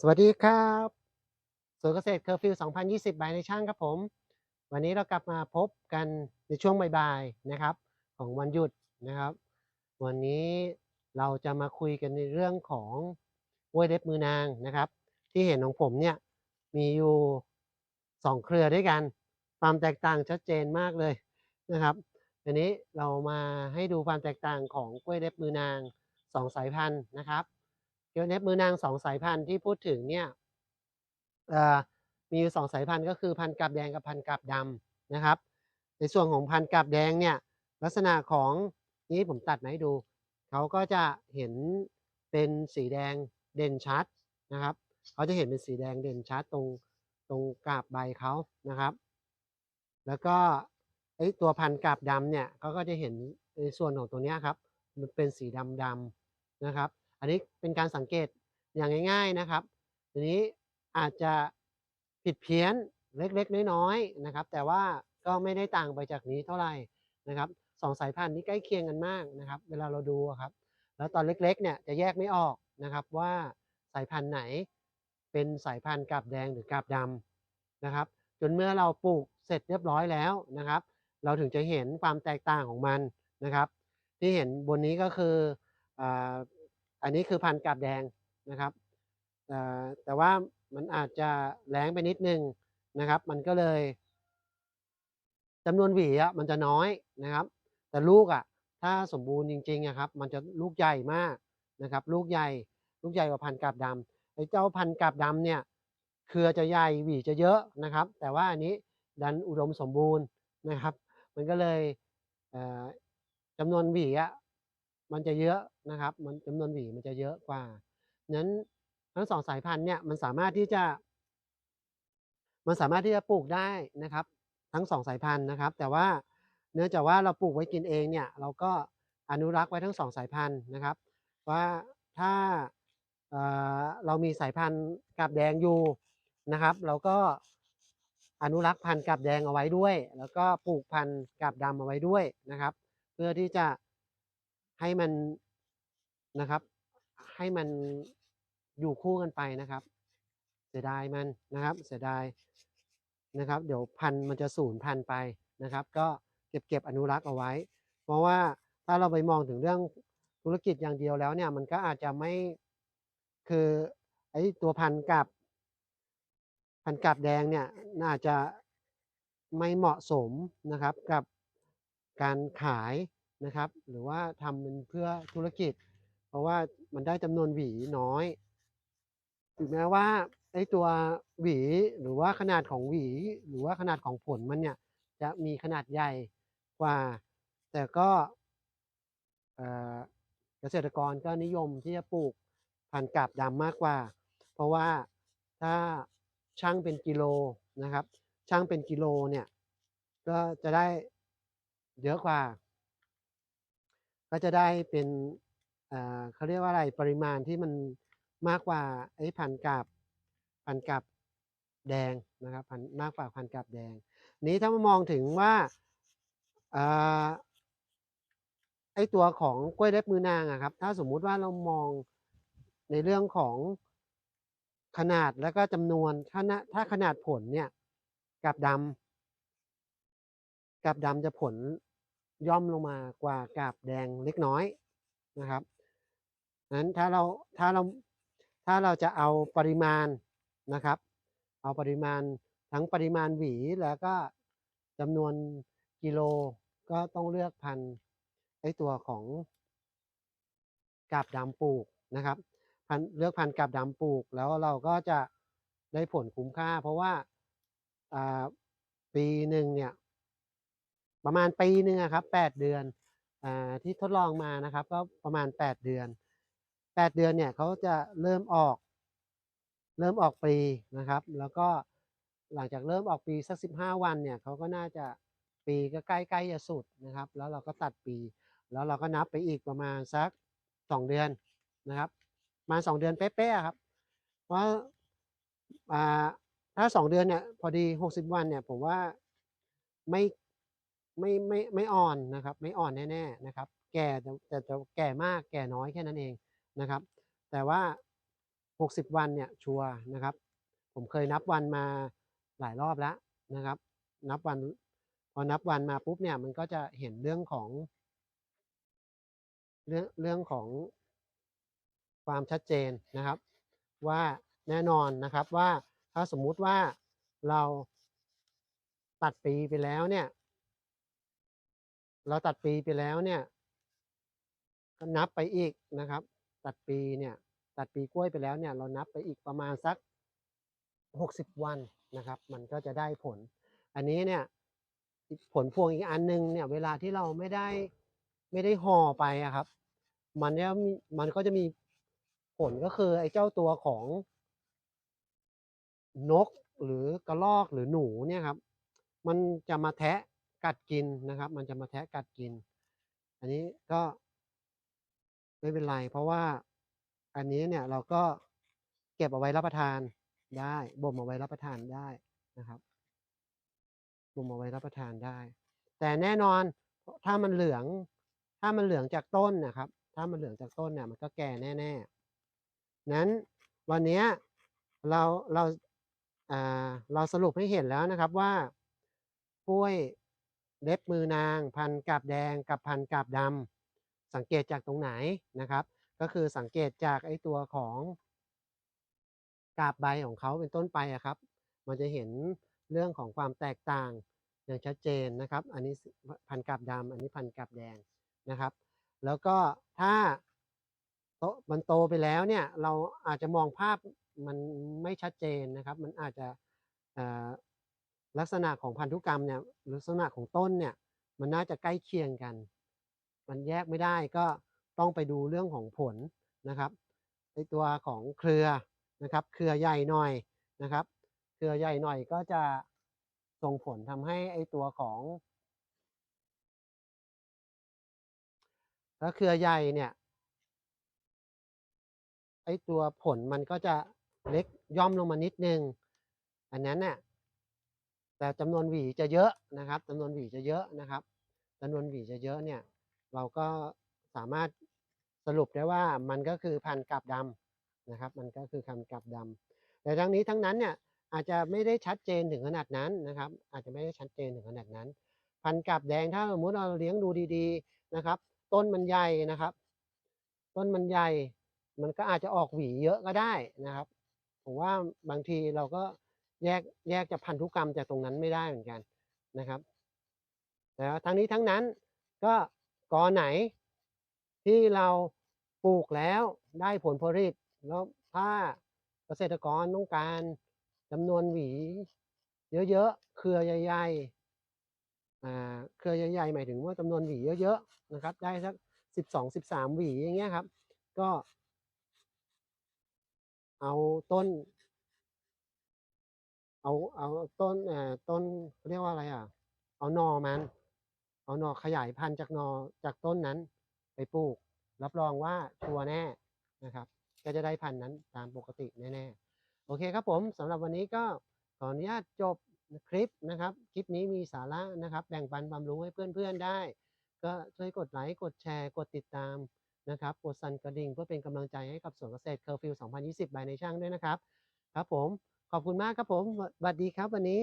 สวัสดีครับสวนเกษตรเคอร์ฟิว 2020บายในช่างครับผม วันนี้เรากลับมาพบกันในช่วงบ่ายๆนะครับ ของวันหยุดนะครับ วันนี้เราจะมาคุยกันในเรื่องของกล้วยเล็บมือนางนะครับ ที่เห็นของผมเนี่ยมีอยู่สองเครือด้วยกัน ความแตกต่างชัดเจนมากเลยนะครับทีนี้เรามาให้ดูความแตกต่างของกล้วยเล็บมือนางสองสายพันธุ์นะครับ ยวเน็บมือนางสองสายพันธุ์ที่พูดถึงเนี่ยมีอยู่สองสายพันธุ์ก็คือพันธุ์กาบแดงกับพันธุ์กาบดำนะครับ ในส่วนของพันธุ์กาบแดงเนี่ยลักษณะของนี้ผมตัดมาให้ดูเขาก็จะเห็นเป็นสีแดงเด่นชัดนะครับเขาจะเห็นเป็นสีแดงเด่นชัดตรงตรงกาบใบเขานะครับ แล้วก็ไอ้ตัวพันธุ์กาบดำเนี่ยเขาก็จะเห็นในส่วนของตัวเนี้ยครับ มันเป็นสีดำดำๆนะครับ อันนี้เป็นการสังเกตอย่างง่าย ๆนะครับ ทีนี้อาจจะผิดเพี้ยนเล็กๆ น้อยๆนะครับ แต่ว่าก็ไม่ได้ต่างไปจากนี้เท่าไหร่นะครับสองสายพันธุ์นี้ใกล้เคียงกันมากนะครับ เวลาเราดูครับ แล้วตอนเล็กๆเนี่ยจะแยกไม่ออกนะครับว่าสายพันธุ์ไหนเป็นสายพันธุ์กาบแดงหรือกาบดำนะครับ จนเมื่อเราปลูกเสร็จเรียบร้อยแล้วนะครับ เราถึงจะเห็นความแตกต่างของมันนะครับ ที่เห็นบนนี้ก็คืออ อันนี้คือพันธุ์กาบแดงนะครับแต่ว่ามันอาจจะแรงไปนิดนึงนะครับ มันก็เลยจำนวนหวีอะมันจะน้อยนะครับ แต่ลูกอะถ้าสมบูรณ์จริงๆอะครับ มันจะลูกใหญ่มากนะครับ ลูกใหญ่ลูกใหญ่กว่าพันกาบดำไอ้เจ้าพันกาบดำเนี่ยเครือจะใหญ่หวีจะเยอะนะครับ แต่ว่าอันนี้ดันอุดมสมบูรณ์นะครับ มันก็เลยจำนวนหวีอะ มันจะเยอะนะครับ มันจำนวนหวีมันจะเยอะกว่านั้นทั้งสองสายพันธุ์เนี่ยมันสามารถที่จะ มันสามารถที่จะปลูกได้นะครับ ทั้งสองสายพันธุ์นะครับ แต่ว่าเนื่องจากว่าเราปลูกไว้กินเองเนี่ย เราก็อนุรักษ์ไว้ทั้งสองสายพันธุ์นะครับ ว่าถ้าเเรามีสายพันธุ์กาบแดงอยู่นะครับ เราก็อนุรักษ์พันธุ์กาบแดงเอาไว้ด้วย แล้วก็ปลูกพันธุ์กาบดำเอาไว้ด้วยนะครับ เพื่อที่จะ ให้มันนะครับ ให้มันอยู่คู่กันไปนะครับ เสียดายมันนะครับ เสียดายนะครับ เดี๋ยวพันธุ์มันจะสูญพันธุ์ไปนะครับ ก็เก็บเก็บอนุรักษ์เอาไว้ เพราะว่าถ้าเราไปมองถึงเรื่องธุรกิจอย่างเดียวแล้วเนี่ย มันก็อาจจะไม่คือไอ้ตัวพันธุ์กับ พันธุ์กาบแดงเนี่ยน่าจะไม่เหมาะสมนะครับกับการขาย นะครับ หรือว่าทำเป็นเพื่อธุรกิจ เพราะว่ามันได้จำนวนหวีน้อยถึงแม้ว่าไอ้ตัวหวีหรือว่าขนาดของหวี หรือว่าขนาดของผลมันเนี่ยจะมีขนาดใหญ่กว่า แต่ก็เกษตรกรก็นิยมที่จะปลูกพันธุ์กาบดำมากกว่า เพราะว่าถ้าชั่งเป็นกิโลนะครับชั่งเป็นกิโลเนี่ยก็จะได้เยอะกว่า ก็จะได้เป็นเขาเรียกว่าอะไรปริมาณที่มันมากกว่าไอ้พันกาบพันกาบแดงนะครับพันมากกว่าพันกาบแดง นี้ถ้ามามองถึงว่าอไอ้ตัวของกล้วยเล็บมือนางอะครับ ถ้าสมมุติว่าเรามองในเรื่องของขนาดแล้วก็จำนวนถ้าถ้าขนาดผลเนี่ยกาบดำกาบดำจะผล ย่อมลงมากว่ากาบแดงเล็กน้อยนะครับนั้นถ้าเราถ้าเราถ้าเราจะเอาปริมาณนะครับ เอาปริมาณทั้งปริมาณหวีแล้วก็จำนวนกิโลก็ต้องเลือกพันไอตัวของกาบดำปลูกนะครับพันเลือกพันกาบดำปลูก แล้วเราก็จะได้ผลคุ้มค่า เพราะว่าปีหนึ่งเนี่ย ประมาณปีหนึ่งครับแปดเดือนอที่ทดลองมานะครับ ก็ประมาณแปดเดือนแปดเดือนเนี่ยเขาจะเริ่มออก เริ่มออกปลีนะครับ แล้วก็หลังจากเริ่มออกปีสักสิบห้าวันเนี่ยเขาก็น่าจะปีก็ใกล้ๆจะสุดนะครับ แล้วเราก็ตัดปี แล้วเราก็นับไปอีกประมาณสักสองเดือนนะครับประมาณสองเดือนเป๊ะๆอะครับ เพราะอ่าถ้าสองเดือนเนี่ยพอดีหกสิบวันเนี่ยผมว่าไม่ ไม่ไม่ไม่อ่อนนะครับ ไม่อ่อนแน่ๆนะครับ แก่แต่แต่จะแก่มากแก่น้อยแค่นั้นเองนะครับ แต่ว่า 60 วันเนี่ยชัวร์นะครับ ผมเคยนับวันมาหลายรอบแล้วนะครับ นับวันพอนับวันมาปุ๊บเนี่ยมันก็จะเห็นเรื่องของ เรื่องเรื่องของความชัดเจนนะครับ ว่าแน่นอนนะครับว่าถ้าสมมุติว่าเราตัดปีไปแล้วเนี่ย เราตัดปีไปแล้วเนี่ยก็นับไปอีกนะครับ ตัดปีเนี่ย ตัดปีกล้วยไปแล้วเนี่ย เรานับไปอีกประมาณสักหกสิบวันนะครับ มันก็จะได้ผล อันนี้เนี่ยผลพวงอีกอันหนึงเนี่ย เวลาที่เราไม่ได้ไม่ได้ห่อไปอะครับ มันเนี่ยมีมันก็จะมีผลก็คือไอ้เจ้าตัวของนกหรือกระรอกหรือหนูเนี่ยครับ มันจะมาแทะ กัดกินนะครับ มันจะมาแทะกัดกิน อันนี้ก็ไม่เป็นไร เพราะว่าอันนี้เนี่ยเราก็เก็บเอาไว้รับประทานได้บ่มเอาไว้รับประทานได้นะครับบ่มเอาไว้รับประทานได้ แต่แน่นอนถ้ามันเหลือง ถ้ามันเหลืองจากต้นนะครับ ถ้ามันเหลืองจากต้นเนี่ยมันก็แก่แน่ๆนั้นวันนี้เราเราอ่าเราสรุปให้เห็นแล้วนะครับว่ากล้วย เล็บมือนาง พันกาบแดงกับพันกาบดำสังเกตจากตรงไหนนะครับ ก็คือสังเกตจากไอ้ตัวของกาบใบของเขาเป็นต้นไปอะครับ มันจะเห็นเรื่องของความแตกต่างอย่างชัดเจนนะครับ อันนี้พันกาบดำอันนี้พันกาบแดงนะครับ แล้วก็ถ้าโตมันโตไปแล้วเนี่ยเราอาจจะมองภาพมันไม่ชัดเจนนะครับ มันอาจจะ ลักษณะของพันธุกรรมเนี่ยลักษณะของต้นเนี่ยมันน่าจะใกล้เคียงกัน มันแยกไม่ได้ก็ต้องไปดูเรื่องของผลนะครับในตัวของเครือนะครับ เครือใหญ่หน่อยนะครับ เครือใหญ่หน่อยก็จะส่งผลทำให้ไอตัวของถ้าเครือใหญ่เนี่ยไอตัวผลมันก็จะเล็กย่อมลงมานิดนึง อันนั้นเนี่ย แต่จำนวนหวีจะเยอะนะครับจำนวนหวีจะเยอะนะครับจำนวนหวีจะเยอะเนี่ยเราก็สามารถสรุปได้ว่ามันก็คือพันธุ์กาบดำนะครับ มันก็คือพันกาบดำแต่ทั้งนี้ทั้งนั้นเนี่ยอาจจะไม่ได้ชัดเจนถึงขนาดนั้นนะครับ อาจจะไม่ได้ชัดเจนถึงขนาดนั้น พันธุ์กาบแดงถ้าสมมติเราเลี้ยงดูดีๆนะครับ ต้นมันใหญ่นะครับ ต้นมันใหญ่ มันก็อาจจะออกหวีเยอะก็ได้นะครับผมว่าบางทีเราก็ แยกแยกจากพันธุกรรมจากตรงนั้นไม่ได้เหมือนกันนะครับแต่ทั้งนี้ทั้งนั้นก็กอไหนที่เราปลูกแล้วได้ผลผลิต แล้วถ้าเกษตรกรต้องการจำนวนหวี เยอะๆเครือใหญ่ๆอ่าเครือใหญ่ๆหมายถึงว่าจำนวนหวีเยอะๆนะครับ ได้สักสิบสองสิบสามหวีอย่างเงี้ยครับ ก็ เอาต้น เอาเอาต้นเอ่อต้นเรียกว่าอะไรอะ เอาหนอมัน เอาหนอขยายพันธุ์จากหนอจากต้นนั้น ไปปลูก รับรองว่าชัวร์แน่นะครับ ก็จะได้พันธุ์นั้นตามปกติแน่ๆโอเคครับผมสำหรับวันนี้ก็ขออนุญาตจบคลิปนะครับ คลิปนี้มีสาระนะครับ แบ่งปันความรู้ให้เพื่อนๆได้ ก็ช่วยกดไลค์กดแชร์กดติดตามนะครับกดสั่นกระดิ่งเพื่อเป็นกำลังใจให้กับสวนเกษตรเคอร์ฟิว 2020 บายในช่างด้วยนะครับ ครับผม ขอบคุณมากครับผมสวัสดีครับวันนี้